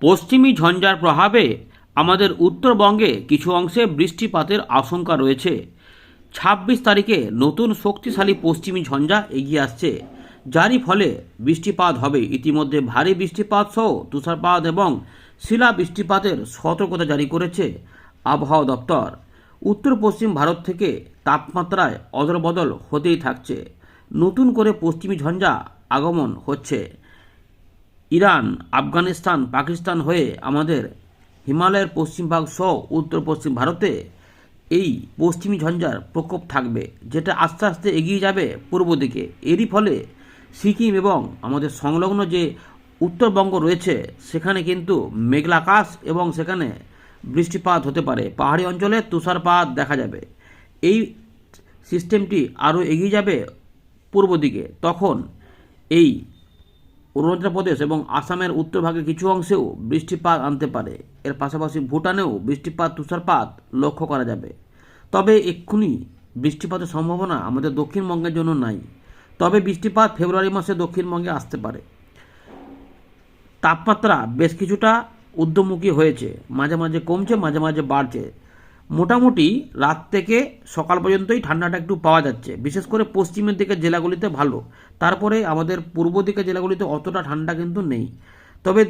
পশ্চিমী ঝঞ্ঝার প্রভাবে আমাদের উত্তরবঙ্গে কিছু অংশে বৃষ্টিপাতের আশঙ্কা রয়েছে। ছাব্বিশ তারিখে নতুন শক্তিশালী পশ্চিমী ঝঞ্ঝা এগিয়ে আসছে। যারই ফলে বৃষ্টিপাত হবে। ইতিমধ্যে ভারী বৃষ্টিপাত সহ তুষারপাত এবং শিলা বৃষ্টিপাতের সতর্কতা জারি করেছে আবহাওয়া দপ্তর। উত্তর পশ্চিম ভারত থেকে তাপমাত্রায় অদলবদল হতেই থাকছে। নতুন করে পশ্চিমী ঝঞ্ঝা আগমন হচ্ছে। ইরান, আফগানিস্তান, পাকিস্তান হয়ে আমাদের হিমালয়ের পশ্চিমভাগ সহ উত্তর পশ্চিম ভারতে এই পশ্চিমী ঝঞ্ঝার প্রকোপ থাকবে, যেটা আস্তে আস্তে এগিয়ে যাবে পূর্ব দিকে। এরই ফলে সিকিম এবং আমাদের সংলগ্ন যে উত্তরবঙ্গ রয়েছে, সেখানে কিন্তু মেঘলাকাশ এবং সেখানে বৃষ্টিপাত হতে পারে। পাহাড়ি অঞ্চলে তুষারপাত দেখা যাবে। এই সিস্টেমটি আরও এগিয়ে যাবে পূর্ব দিকে। তখন এই অরুণাচল প্রদেশ এবং আসামের উত্তরভাগের কিছু অংশেও বৃষ্টিপাত আনতে পারে। এর পাশাপাশি ভুটানেও বৃষ্টিপাত, তুষারপাত লক্ষ্য করা যাবে। তবে এক্ষুনি বৃষ্টিপাতের সম্ভাবনা আমাদের দক্ষিণবঙ্গের জন্য নাই। তবে বৃষ্টিপাত ফেব্রুয়ারি মাসে দক্ষিণবঙ্গে আসতে পারে। তাপমাত্রা বেশ কিছুটা ঊর্ধ্বমুখী হয়েছে। মাঝে মাঝে কমছে, মাঝে মাঝে বাড়ছে। মোটামুটি রাত থেকে সকাল পর্যন্তই ঠান্ডাটা একটু পাওয়া যাচ্ছে। বিশেষ করে পশ্চিমের দিকের জেলাগুলিতে ভালো। তারপরে আমাদের পূর্ব দিকের জেলাগুলিতে অতটা ঠান্ডা কিন্তু নেই। তবে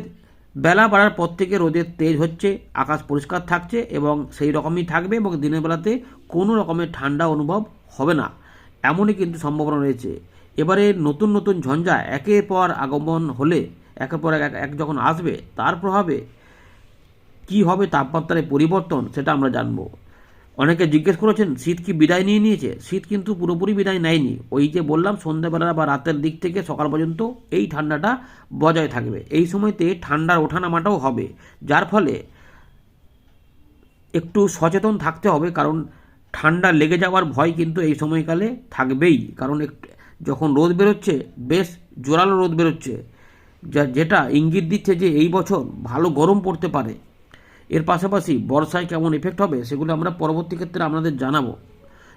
বেলা বাড়ার পর থেকে রোদের তেজ হচ্ছে, আকাশ পরিষ্কার থাকছে এবং সেই রকমই থাকবে এবং দিনের বেলাতে কোনো রকমের ঠান্ডা অনুভব হবে না। এমনই কিন্তু সম্ভাবনা রয়েছে। এবারে নতুন নতুন ঝঞ্ঝা একের পর আগমন হলে, একের পর এক এক যখন আসবে, তার প্রভাবে কি হবে তাপমাত্রায় পরিবর্তন সেটা আমরা জানব। অনেকে জিজ্ঞেস করেছেন, শীত কি বিদায় নিয়ে নিয়েছে? শীত কিন্তু পুরোপুরি বিদায় নেয়নি। ওই যে বললাম, সন্ধ্যাবেলা বা রাতের দিক থেকে সকাল পর্যন্ত এই ঠান্ডাটা বজায় থাকবে। এই সময়তে ঠান্ডার ওঠানামাটাও হবে। যার ফলে একটু সচেতন থাকতে হবে, কারণ ঠান্ডা লেগে যাওয়ার ভয় কিন্তু এই সময়কালে থাকবেই। কারণ যখন রোদ বেরোচ্ছে, বেশ জোরালো রোদ বেরোচ্ছে, যা, যেটা ইঙ্গিত দিচ্ছে যে এই বছর ভালো গরম পড়তে পারে। এর পাশাপাশি বর্ষায় কেমন এফেক্ট হবে সেগুলো আমরা পরবর্তী ক্ষেত্রে আপনাদের জানাব।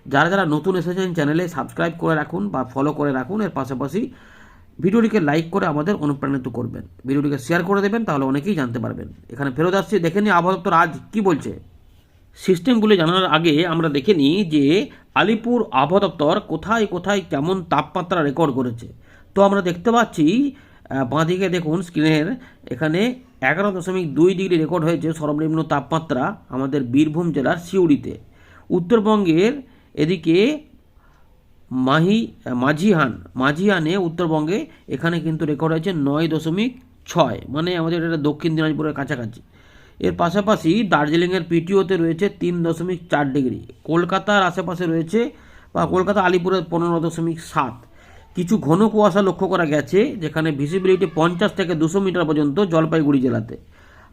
যারা যারা নতুন এসেছেন চ্যানেলে সাবস্ক্রাইব করে রাখুন বা ফলো করে রাখুন, এর পাশাপাশি ভিডিওটিকে লাইক করে আমাদের অনুপ্রাণিত করবেন। ভিডিওটিকে শেয়ার করে দেবেন, তাহলে অনেকেই জানতে পারবেন। এখানে ফেরত আসছি, দেখে নিই আবহাওয়া দপ্তর আজ কী বলছে। সিস্টেমগুলি জানার আগে আমরা দেখে নিই যে আলিপুর আবহাওয়া দপ্তর কোথায় কোথায় কেমন তাপমাত্রা রেকর্ড করেছে। তো আমরা দেখতে পাচ্ছি বাঁদিকে দেখুন স্ক্রিনের এখানে এগারো দশমিক দুই ডিগ্রি রেকর্ড হয়েছে সর্বনিম্ন তাপমাত্রা আমাদের বীরভূম জেলার সিউড়িতে। উত্তরবঙ্গের এদিকে মাহি, মাঝিহান, মাঝিহানে উত্তরবঙ্গে এখানে কিন্তু রেকর্ড হয়েছে নয় দশমিক ছয় মানে আমাদের এটা দক্ষিণ দিনাজপুরের কাছাকাছি। এর পাশাপাশি দার্জিলিংয়ের পিটিওতে রয়েছে তিন দশমিক চার ডিগ্রি, কলকাতার আশেপাশে রয়েছে বা কলকাতা আলিপুরের পনেরো দশমিক সাত। কিছু ঘন কুয়াশা লক্ষ্য করা গেছে, যেখানে ভিজিবিলিটি পঞ্চাশ থেকে দুশো মিটার পর্যন্ত জলপাইগুড়ি জেলাতে।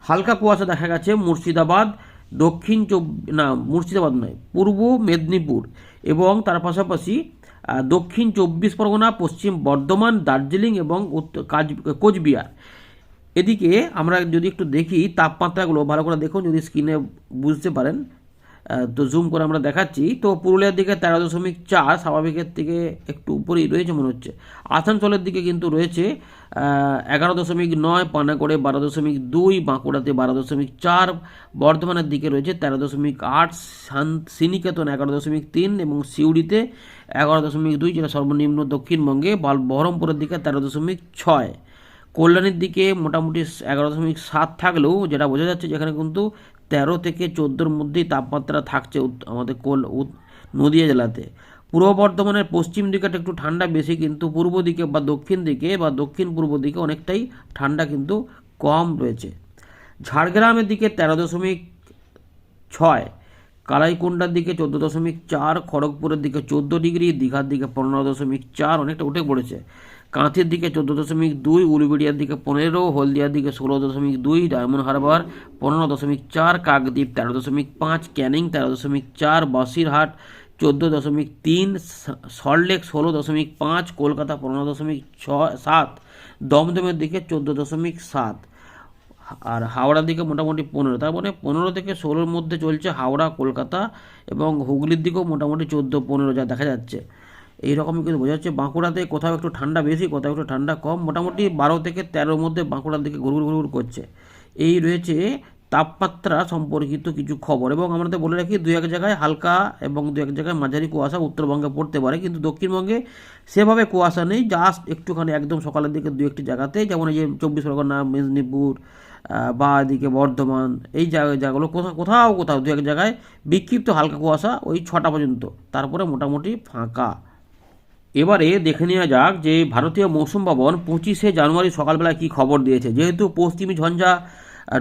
হালকা কুয়াশা দেখা গেছে মুর্শিদাবাদ, দক্ষিণ চব, না, মুর্শিদাবাদ নয়, পূর্ব মেদিনীপুর এবং তার পাশাপাশি দক্ষিণ চব্বিশ পরগনা, পশ্চিম বর্ধমান, দার্জিলিং এবং কোচবিহার। এদিকে আমরা যদি একটু দেখি, তাপমাত্রাগুলো ভালো করে দেখুন, যদি স্ক্রিনে বুঝতে পারেন। তো জুম করে আমরা দেখাচ্ছি। তো পুরুলিয়ার দিকে তেরো দশমিক চার স্বাভাবিকের থেকে একটু উপরেই রয়েছে মনে হচ্ছে। আসানসোলের দিকে কিন্তু রয়েছে এগারো দশমিক নয়, পানাগড়ে বারো দশমিক দুই, বাঁকুড়াতে বারো দশমিক চার, বর্ধমানের দিকে রয়েছে তেরো দশমিক আট শ্রীনিকেতন এগারো দশমিক তিন এবং সিউড়িতে এগারো দশমিক দুই, যেটা সর্বনিম্ন দক্ষিণবঙ্গে। বহরমপুরের দিকে তেরো দশমিক ছয়। কল্যাণীর দিকে মোটামুটি এগারো দশমিক সাত থাকলেও যেটা বোঝা যাচ্ছে যেখানে কিন্তু তেরো থেকে চোদ্দোর মধ্যেই তাপমাত্রা থাকছে আমাদের কোল নদিয়া জেলাতে। পূর্ব বর্ধমানের পশ্চিম দিকেটা একটু ঠান্ডা বেশি, কিন্তু পূর্ব দিকে বা দক্ষিণ দিকে বা দক্ষিণ পূর্ব দিকে অনেকটাই ঠান্ডা কিন্তু কম রয়েছে। ঝাড়গ্রামের দিকে তেরো দশমিক ছয় কালাইকুণ্ডার দিকে চোদ্দ দশমিক চার, খড়গপুরের দিকে চোদ্দ ডিগ্রি, দীঘার দিকে পনেরো দশমিক চার, অনেকটা উঠে পড়েছে। কাঁথির দিকে চোদ্দ দশমিক দুই, উলুবেড়িয়ার দিকে পনেরো, হলদিয়ার দিকে ষোলো দশমিক দুই, ডায়মন্ড হারবার পনেরো দশমিক চার, কাকদ্বীপ তেরো দশমিক পাঁচ, ক্যানিং তেরো দশমিক চার, বাসিরহাট চোদ্দ দশমিক তিন, সল্টলেক ষোলো দশমিক পাঁচ, কলকাতা পনেরো দশমিক ছয়, সাত, দমদমের দিকে চোদ্দ দশমিক সাত আর হাওড়ার দিকে মোটামুটি পনেরো। তার মানে পনেরো থেকে ষোলোর মধ্যে চলছে হাওড়া, কলকাতা এবং হুগলির দিকেও মোটামুটি চোদ্দ পনেরো যা দেখা যাচ্ছে। এই রকমই কিন্তু বোঝা যাচ্ছে বাঁকুড়াতে কোথাও একটু ঠান্ডা বেশি, কোথাও একটু ঠান্ডা কম। মোটামুটি বারো থেকে তেরোর মধ্যে বাঁকুড়ার দিকে ঘুরঘুর ঘুরঘুর করছে। এই রয়েছে তাপমাত্রা সম্পর্কিত কিছু খবর এবং আমাদের বলে রাখি দু এক জায়গায় হালকা এবং দু এক জায়গায় মাঝারি কুয়াশা উত্তরবঙ্গে পড়তে পারে, কিন্তু দক্ষিণবঙ্গে সেভাবে কুয়াশা নেই জাস্ট একটুখানি একদম সকালের দিকে দু একটি জায়গাতে, যেমন এই যে চব্বিশ পরগনা, মেদিনীপুর বা এদিকে বর্ধমান, এই জায়গা জায়গাগুলো কোথাও কোথাও কোথাও দু এক জায়গায় বিক্ষিপ্ত হালকা কুয়াশা ওই ছটা পর্যন্ত। তারপরে মোটামুটি ফাঁকা। এবারে দেখে নেওয়া যাক যে ভারতীয় মৌসুম ভবন পঁচিশে জানুয়ারি সকালবেলায় কী খবর দিয়েছে। যেহেতু পশ্চিমী ঝঞ্ঝা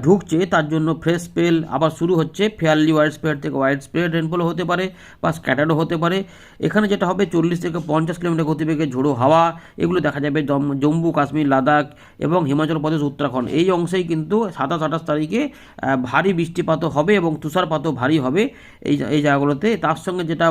ঢুকছে, তার জন্য ফ্রেশ স্পেল আবার শুরু হচ্ছে। ফেয়ারলি ওয়াইড স্প্রেড থেকে ওয়াইড স্প্রেড রেনফলও হতে পারে বা স্ক্যাটারও হতে পারে। এখানে যেটা হবে, চল্লিশ থেকে পঞ্চাশ কিলোমিটার গতিবেগে ঝোড়ো হাওয়া, এগুলো দেখা যাবে জম্মু, কাশ্মীর, লাদাখ এবং হিমাচল প্রদেশ, উত্তরাখণ্ড। এই অংশেই কিন্তু সাতাশ, আঠাশ তারিখে ভারী বৃষ্টিপাতও হবে এবং তুষারপাতও ভারী হবে এই এই জায়গাগুলোতে। তার সঙ্গে যেটা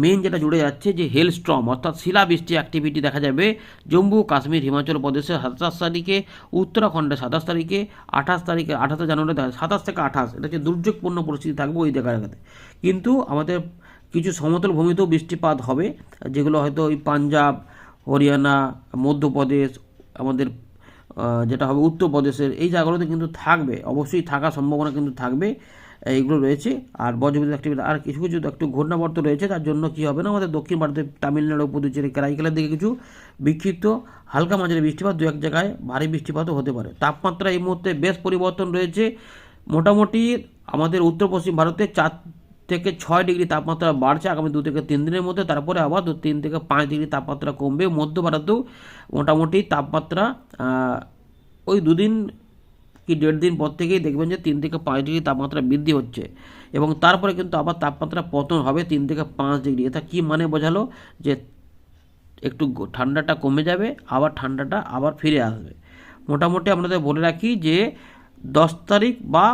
মেন যেটা জুড়ে যাচ্ছে যে হেল স্ট্রম অর্থাৎ শিলাবৃষ্টি অ্যাক্টিভিটি দেখা যাবে জম্মু, কাশ্মীর, হিমাচল প্রদেশে সাতাশ তারিখে, উত্তরাখণ্ডে সাতাশ তারিখে, আঠাশ তারিখে, আঠাশে জানুয়ারি, সাতাশ থেকে আঠাশ, এটা হচ্ছে দুর্যোগপূর্ণ পরিস্থিতি থাকবে ওই জায়গাটাতে কিন্তু আমাদের কিছু সমতল ভূমিতেও বৃষ্টিপাত হবে, যেগুলো হয়তো ওই পাঞ্জাব, হরিয়ানা, মধ্যপ্রদেশ, আমাদের যেটা হবে উত্তরপ্রদেশের, এই জায়গাগুলোতে কিন্তু থাকবে, অবশ্যই থাকার সম্ভাবনা কিন্তু থাকবে। এইগুলো রয়েছে। আর বজ্রবিদ্যুৎ অ্যাক্টিভিটি আর কিছু কিছু একটু ঘূর্ণাবর্ত রয়েছে, তার জন্য কি হবে না? আমাদের দক্ষিণ ভারতে তামিলনাড়ু, পুদুচেরি, কারাইকেলের দিকে কিছু বিক্ষিপ্ত, হালকা মাঝারি বৃষ্টিপাত, দু এক জায়গায় ভারী বৃষ্টিপাতও হতে পারে। তাপমাত্রা এই মুহূর্তে বেশ পরিবর্তন রয়েছে। মোটামুটি আমাদের উত্তর পশ্চিম ভারতে চার থেকে ছয় ডিগ্রি তাপমাত্রা বাড়ছে আগামী দু থেকে তিন দিনের মধ্যে। তারপরে আবার দু তিন থেকে পাঁচ ডিগ্রি তাপমাত্রা কমবে। মধ্য ভারতেও মোটামুটি তাপমাত্রা ওই দুদিন কি দেড় দিন পর থেকেই দেখবেন যে তিন থেকে পাঁচ ডিগ্রি তাপমাত্রা বৃদ্ধি হচ্ছে। এবং তারপরে কিন্তু আবার তাপমাত্রা পতন হবে তিন থেকে পাঁচ ডিগ্রি। এটা কি মানে বোঝালো? যে একটু ঠান্ডাটা কমে যাবে, আবার ঠান্ডাটা আবার ফিরে আসবে। মোটামুটি আপনাদের বলে রাখি যে দশ তারিখ বা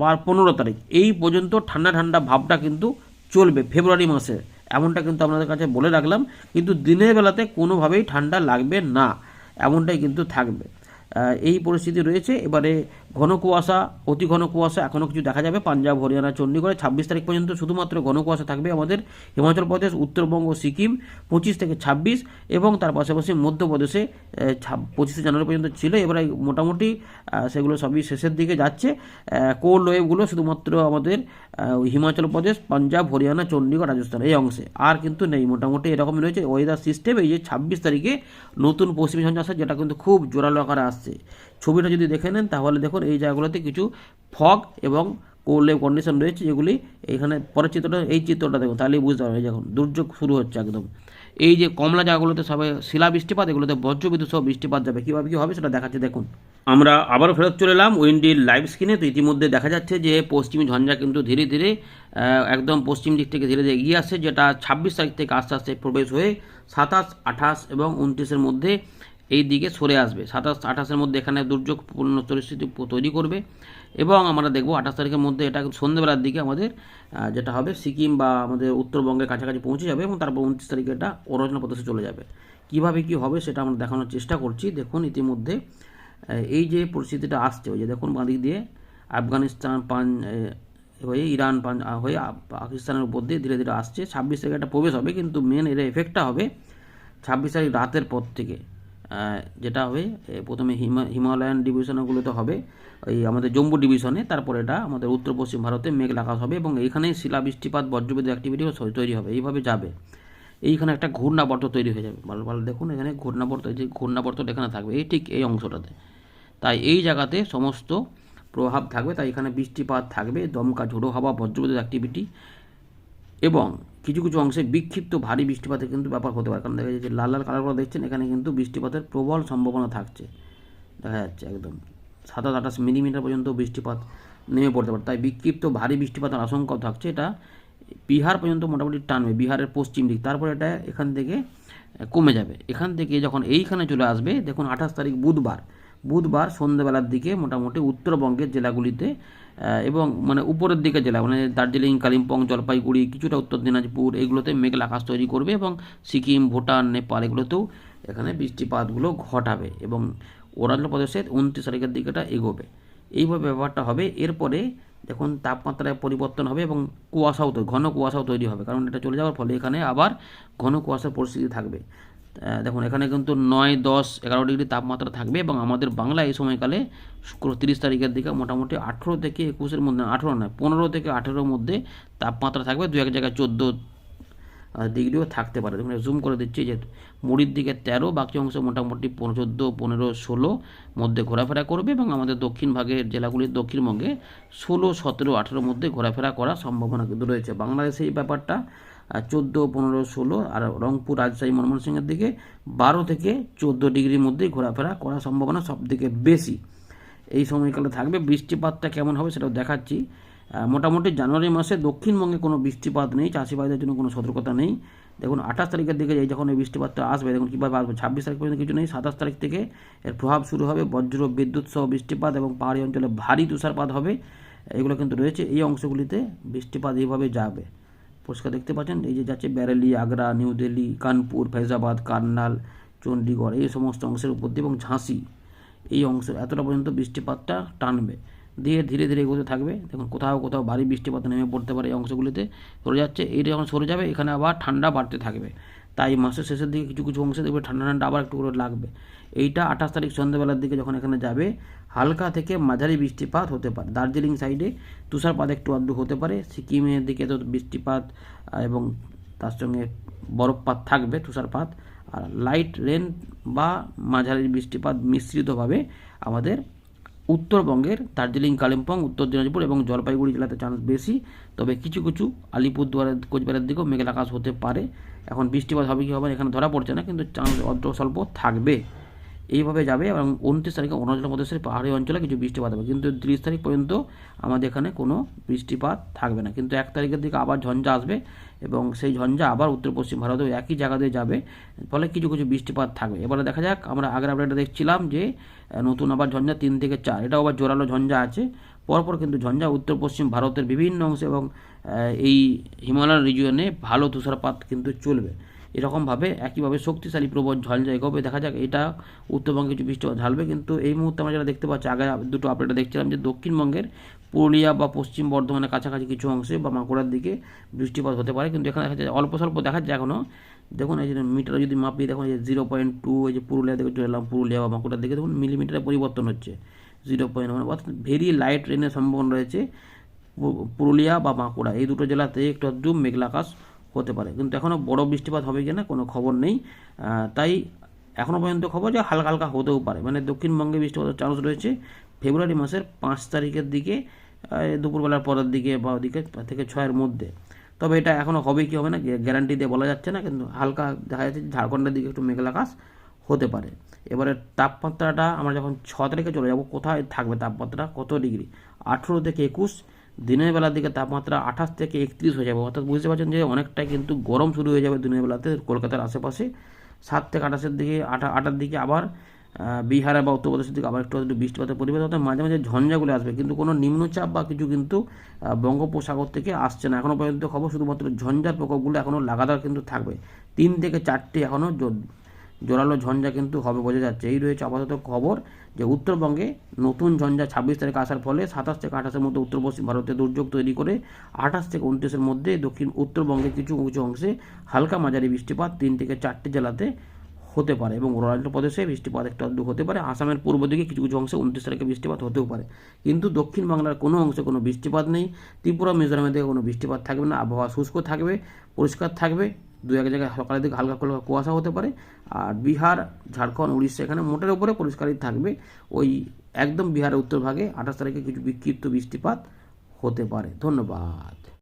বা পনেরো তারিখ, এই পর্যন্ত ঠান্ডা ঠান্ডা ভাবটা কিন্তু চলবে ফেব্রুয়ারি মাসে। এমনটা কিন্তু আপনাদের কাছে বলে রাখলাম, কিন্তু দিনের বেলাতে কোনোভাবেই ঠান্ডা লাগবে না, এমনটাই কিন্তু থাকবে। এই পরিস্থিতি রয়েছে। এবারে ঘন কুয়াশা, অতি ঘন কুয়াশা এখনও কিছু দেখা যাবে। পাঞ্জাব, হরিয়ানা, চণ্ডীগড়ে ছাব্বিশ তারিখ পর্যন্ত শুধুমাত্র ঘন কুয়াশা থাকবে আমাদের। হিমাচল প্রদেশ, উত্তরবঙ্গ, সিকিম পঁচিশ থেকে ছাব্বিশ এবং তার পাশাপাশি মধ্যপ্রদেশে পঁচিশে জানুয়ারি পর্যন্ত ছিল। এবারে মোটামুটি সেগুলো সবই শেষের দিকে যাচ্ছে। কোল্ড ওয়েভগুলো শুধুমাত্র আমাদের হিমাচল প্রদেশ, পাঞ্জাব, হরিয়ানা, চণ্ডীগড়, রাজস্থান এই অংশে। আর কিন্তু নেই, মোটামুটি এরকমই রয়েছে। ওয়েদার সিস্টেম এই যে ছাব্বিশ তারিখে নতুন পশ্চিমী ঝঞ্ঝা আসছে, যেটা কিন্তু খুব জোরালো আকারে আসছে। ছবিটা যদি দেখে নেন, তাহলে দেখুন এই জায়গাগুলোতে কিছু ফগ এবং ওয়েভ কন্ডিশন রয়েছে, যেগুলি এখানে পরের চিত্রটা, এই চিত্রটা দেখুন, তাহলেই বুঝতে পারবে এই যখন দুর্যোগ শুরু হচ্ছে একদম। এই যে কমলা জায়গাগুলোতে সবাই শিলা বৃষ্টিপাত, এগুলোতে বজ্রবিদ্যুৎ সহ বৃষ্টিপাত যাবে, কীভাবে কী হবে সেটা দেখাচ্ছে, দেখুন। আমরা আবার ফেরত চলে এলাম উইন্ডির লাইভ স্ক্রিনে তো ইতিমধ্যে দেখা যাচ্ছে যে পশ্চিমী ঝঞ্ঝা কিন্তু ধীরে ধীরে একদম পশ্চিম দিক থেকে ধীরে ধীরে এগিয়ে আসছে, যেটা ছাব্বিশ তারিখ থেকে আস্তে আস্তে প্রবেশ হয়ে সাতাশ, আঠাশ এবং উনত্রিশের মধ্যে এই দিকে সরে আসবে। সাতাশ, আঠাশের মধ্যে এখানে দুর্যোগপূর্ণ পরিস্থিতি তৈরি করবে এবং আমরা দেখব আঠাশ তারিখের মধ্যে এটা সন্ধ্যেবেলার দিকে আমাদের যেটা হবে সিকিম বা আমাদের উত্তরবঙ্গের কাছাকাছি পৌঁছে যাবে এবং তারপর উনত্রিশ তারিখে এটা অরুণাচল প্রদেশে চলে যাবে। কীভাবে কি হবে সেটা আমরা দেখানোর চেষ্টা করছি। দেখুন ইতিমধ্যে এই যে পরিস্থিতিটা আসছে, ওই যে দেখুন বাঁদিক দিয়ে আফগানিস্তান, পান হয়ে ইরান, পান হয়ে পাকিস্তানের উপর দিয়ে ধীরে ধীরে আসছে। ছাব্বিশ তারিখে একটা প্রবেশ হবে, কিন্তু মেন এর এফেক্টটা হবে ছাব্বিশ তারিখ রাতের পর থেকে। যেটা হবে প্রথমে হিমা, হিমালয়ান ডিভিশনগুলোতে হবে। ওই আমাদের জম্মু ডিভিশনে, তারপরে এটা আমাদের উত্তর পশ্চিম ভারতে মেঘ আকাশ হবে এবং এইখানেই শিলা বৃষ্টিপাত বজ্রবিদ্যুৎ অ্যাক্টিভিটিও তৈরি হবে, এইভাবে যাবে। এইখানে একটা ঘূর্ণাবর্ত তৈরি হয়ে যাবে। ভালো ভালো দেখুন এখানে ঘূর্ণাবর্ত, এই যে ঘূর্ণাবর্তটা এখানে থাকবে, এই ঠিক এই অংশটাতে। তাই এই জায়গাতে সমস্ত প্রভাব থাকবে, তাই এখানে বৃষ্টিপাত থাকবে, দমকা ঝোড়ো হাওয়া, বজ্রবিদ্যুৎ অ্যাক্টিভিটি এবং কিছু কিছু অংশে বিক্ষিপ্ত ভারী বৃষ্টিপাতের কিন্তু ব্যাপার হতে পারে। কারণ দেখা যাচ্ছে লাল লাল কালারগুলো দেখছেন, এখানে কিন্তু বৃষ্টিপাতের প্রবল সম্ভাবনা থাকছে। দেখা যাচ্ছে একদম সাতাশ আঠাশ মিলিমিটার পর্যন্ত বৃষ্টিপাত নেমে পড়তে পারে। তাই বিক্ষিপ্ত ভারী বৃষ্টিপাতের আশঙ্কাও থাকছে। এটা বিহার পর্যন্ত মোটামুটি টানবে, বিহারের পশ্চিম দিক। তারপরে এটা এখান থেকে কমে যাবে। এখান থেকে যখন এইখানে চলে আসবে, দেখুন আঠাশ তারিখ বুধবার। বুধবার সন্ধ্যেবেলার দিকে মোটামুটি উত্তরবঙ্গের জেলাগুলিতে এবং মানে উপরের দিকে জেলা মানে দার্জিলিং, কালিম্পং, জলপাইগুড়ি, কিছুটা উত্তর দিনাজপুর, এগুলোতে মেঘলা আকাশ তৈরি করবে এবং সিকিম, ভুটান, নেপাল এগুলোতেও এখানে বৃষ্টিপাতগুলো ঘটাবে এবং অরুণাচল প্রদেশের উনত্রিশ তারিখের দিকেটা এগোবে। এইভাবে ব্যাপারটা হবে। এরপরে দেখুন, তাপমাত্রায় পরিবর্তন হবে এবং কুয়াশাও তৈরি ঘন কুয়াশাও তৈরি হবে। কারণ এটা চলে যাওয়ার ফলে এখানে আবার ঘন কুয়াশার পরিস্থিতি থাকবে। দেখুন, এখানে কিন্তু নয়, দশ, এগারো ডিগ্রি তাপমাত্রা থাকবে এবং আমাদের বাংলা এই সময়কালে শুক্র তিরিশ তারিখের দিকে মোটামুটি আঠেরো থেকে একুশের মধ্যে, আঠেরো নয়, পনেরো থেকে আঠেরোর মধ্যে তাপমাত্রা থাকবে। দু এক জায়গায় চোদ্দ ডিগ্রিও থাকতে পারে। দেখুন জুম করে দিচ্ছি যে মুড়ির দিকে তেরো, বাকি অংশ মোটামুটি চোদ্দ, পনেরো, ষোলো মধ্যে ঘোরাফেরা করবে এবং আমাদের দক্ষিণ ভাগের জেলাগুলির দক্ষিণবঙ্গে ষোলো, সতেরো, আঠেরোর মধ্যে ঘোরাফেরা করার সম্ভাবনা কিন্তু রয়েছে। বাংলাদেশে এই ব্যাপারটা চোদ্দ, পনেরো, ষোলো আর রংপুর রাজশাহী ময়মনসিংহের দিকে বারো থেকে চোদ্দ ডিগ্রির মধ্যেই ঘোরাফেরা করার সম্ভাবনা সব থেকে বেশি। এই সময়কালে থাকবে। বৃষ্টিপাতটা কেমন হবে সেটাও দেখাচ্ছি। মোটামুটি জানুয়ারি মাসে দক্ষিণবঙ্গে কোনো বৃষ্টিপাত নেই। চাষিবাদের জন্য কোনো সতর্কতা নেই। দেখুন, আঠাশ তারিখের দিকে এই যখন এই বৃষ্টিপাতটা আসবে, দেখুন, কীভাবে আসবে? ছাব্বিশ তারিখ পর্যন্ত কিছু নেই। সাতাশ তারিখ থেকে এর প্রভাব শুরু হবে। বজ্র, বিদ্যুৎ সহ বৃষ্টিপাত এবং পাহাড়ি অঞ্চলে ভারী তুষারপাত হবে। এগুলো কিন্তু রয়েছে। এই অংশগুলিতে বৃষ্টিপাত এইভাবে যাবে। পরিষ্কার দেখতে পাচ্ছেন। এই যে যাচ্ছে ব্যারেলি, আগ্রা, নিউ দিল্লি, কানপুর ফেজাবাদ কার্নাল চণ্ডীগড় এই সমস্ত অংশের উপর দিয়ে এবং ঝাঁসি, এই অংশ এতটা পর্যন্ত বৃষ্টিপাতটা টানবে। দিয়ে ধীরে ধীরে এগোতে থাকবে। দেখুন, কোথাও কোথাও ভারী বৃষ্টিপাত নেমে পড়তে পারে এই অংশগুলিতে। সরে যাচ্ছে, এই যখন সরে যাবে, এখানে আবার ঠান্ডা বাড়তে থাকবে। তাই মাসের শেষের দিকে কিছু কিছু অংশে দেখবে ঠান্ডা ঠান্ডা আবার একটু করে লাগবে। এইটা আঠাশ তারিখ সন্ধ্যেবেলার দিকে যখন এখানে যাবে, হালকা থেকে মাঝারি বৃষ্টিপাত হতে পারে। দার্জিলিং সাইডে তুষারপাত একটু আধটু হতে পারে। সিকিমের দিকে তো বৃষ্টিপাত এবং তার সঙ্গে বরফপাত থাকবে তুষারপাত। আর লাইট রেন বা মাঝারি বৃষ্টিপাত মিশ্রিতভাবে আমাদের উত্তরবঙ্গের দার্জিলিং, কালিম্পং, উত্তর দিনাজপুর এবং জলপাইগুড়ি জেলাতে চান্স বেশি। তবে কিছু কিছু আলিপুরদুয়ারের কোচবিহারের দিকেও মেঘলা আকাশ হতে পারে। এখন বৃষ্টিপাত হবে কি হবে এখানে ধরা পড়ছে না, কিন্তু চান্স অল্প স্বল্প থাকবে। এইভাবে যাবে এবং উনত্রিশ তারিখে অরুণাচল প্রদেশের পাহাড়ি অঞ্চলে কিছু বৃষ্টিপাত হবে। কিন্তু তিরিশ তারিখ পর্যন্ত আমাদের এখানে কোনো বৃষ্টিপাত থাকবে না। কিন্তু এক তারিখের দিকে আবার ঝঞ্ঝা আসবে এবং সেই ঝঞ্ঝা আবার উত্তর পশ্চিম ভারতেও একই জায়গা দিয়ে যাবে। ফলে কিছু কিছু বৃষ্টিপাত থাকবে। এবারে দেখা যাক, আমরা আগের আপডেটে দেখছিলাম যে নতুন আবার ঝঞ্ঝা তিন থেকে চার। এটাও আবার জোরালো ঝঞ্ঝা আছে। পরপর কিন্তু ঝঞ্ঝা উত্তর পশ্চিম ভারতের বিভিন্ন অংশে এবং এই হিমালয় রিজিয়নে ভালো তুষারপাত কিন্তু চলবে। এরকমভাবে একইভাবে শক্তিশালী প্রবল ঝঞ্ঝা এগোবে দেখা যাক, এটা উত্তরবঙ্গে কিছু বৃষ্টিপাত ঝালবে। কিন্তু এই মুহূর্তে আমরা যেটা দেখতে পাচ্ছি, আগে দুটো আপডেটে দেখছিলাম যে দক্ষিণবঙ্গের পুরুলিয়া বা পশ্চিম বর্ধমানের কাছাকাছি কিছু অংশে বা বাঁকুড়ার দিকে বৃষ্টিপাত হতে পারে। কিন্তু এখানে দেখা যাচ্ছে অল্প স্বল্প দেখা যাচ্ছে এখনও দেখুন, এই যে মিটার যদি মাপি দেখুন, এই যে জিরো পয়েন্ট টু এই যে পুরুলিয়া থেকে চলে এলাম, পুরুলিয়া বা বাঁকুড়ার দিকে, দেখুন মিলিমিটারে পরিবর্তন হচ্ছে। জিরো পয়েন্ট ওয়ান অর্থাৎ ভেরি লাইট রেনের সম্ভাবনা রয়েছে পুরুলিয়া বা বাঁকুড়া এই দুটো জেলাতে একটু আধটু মেঘলা আকাশ হতে পারে। কিন্তু এখনও বড় বৃষ্টিপাত হবে কিনা কোনো খবর নেই। তাই এখনও পর্যন্ত খবর যে হালকা হালকা হতেও পারে। মানে দক্ষিণবঙ্গে বৃষ্টিপাতের চান্স রয়েছে ফেব্রুয়ারি মাসের পাঁচ তারিখের দিকে দুপুরবেলার পরের দিকে বা ওদিকে থেকে ছয়ের মধ্যে। তবে এটা এখনও হবে কি হবে না গ্যারান্টি দিয়ে বলা যাচ্ছে না, কিন্তু হালকা দেখা যাচ্ছে ঝাড়খণ্ডের দিকে একটু মেঘলা আকাশ হতে পারে। এবারে তাপমাত্রাটা আমরা যখন ছ তারিখে চলে যাব, কোথায় থাকবে তাপমাত্রা কত ডিগ্রি? আঠেরো থেকে একুশ দিনের বেলার দিকে তাপমাত্রা আঠাশ থেকে একত্রিশ হয়ে যাবে। অর্থাৎ বুঝতে পারছেন যে অনেকটাই কিন্তু গরম শুরু হয়ে যাবে দিনের বেলাতে কলকাতার আশেপাশে। সাত থেকে আঠাশের দিকে, আঠা আটার দিকে আবার বিহারে বা উত্তরপ্রদেশের দিকে আবার একটু একটু বৃষ্টিপাতের পরিবেশ। অর্থাৎ মাঝে মাঝে ঝঞ্ঝাগুলো আসবে, কিন্তু কোনো নিম্নচাপ বা কিছু কিন্তু বঙ্গোপসাগর থেকে আসছে না। এখনও পর্যন্ত খবর শুধুমাত্র ঝঞ্ঝার প্রকোপগুলো এখনও লাগাতার কিন্তু থাকবে। তিন থেকে চারটি এখনও জোরালো ঝঞ্ঝা কিন্তু হবে বোঝা যাচ্ছে। এই রয়েছে আপাতত খবর যে উত্তরবঙ্গে নতুন ঝঞ্ঝা ছাব্বিশ তারিখ আসার ফলে সাতাশ থেকে আঠাশের মধ্যে উত্তর পশ্চিম ভারতে দুর্যোগ তৈরি করে আঠাশ থেকে উনত্রিশের মধ্যে দক্ষিণ উত্তরবঙ্গে কিছু কিছু অংশে হালকা মাঝারি বৃষ্টিপাত তিন থেকে চারটি জেলাতে হতে পারে এবং অরুণাচল প্রদেশে বৃষ্টিপাত একটু আধটু হতে পারে। আসামের পূর্ব দিকে কিছু কিছু অংশে উনত্রিশ তারিখে বৃষ্টিপাত হতেও পারে। কিন্তু দক্ষিণ বাংলার কোনো অংশে কোনো বৃষ্টিপাত নেই। ত্রিপুরা, মিজোরামের দিকে কোনো বৃষ্টিপাত থাকবে না। আবহাওয়া শুষ্ক থাকবে, পরিষ্কার থাকবে। দু এক জায়গায় সকালের দিকে হালকা হালকা কুয়াশা হতে পারে। আর বিহার, ঝাড়খণ্ড, উড়িষ্যা এখানে মোটের ওপরে পরিষ্কারই থাকবে। ওই একদম বিহারের উত্তর ভাগে আঠাশ তারিখে কিছু বিক্ষিপ্ত বৃষ্টিপাত হতে পারে। ধন্যবাদ।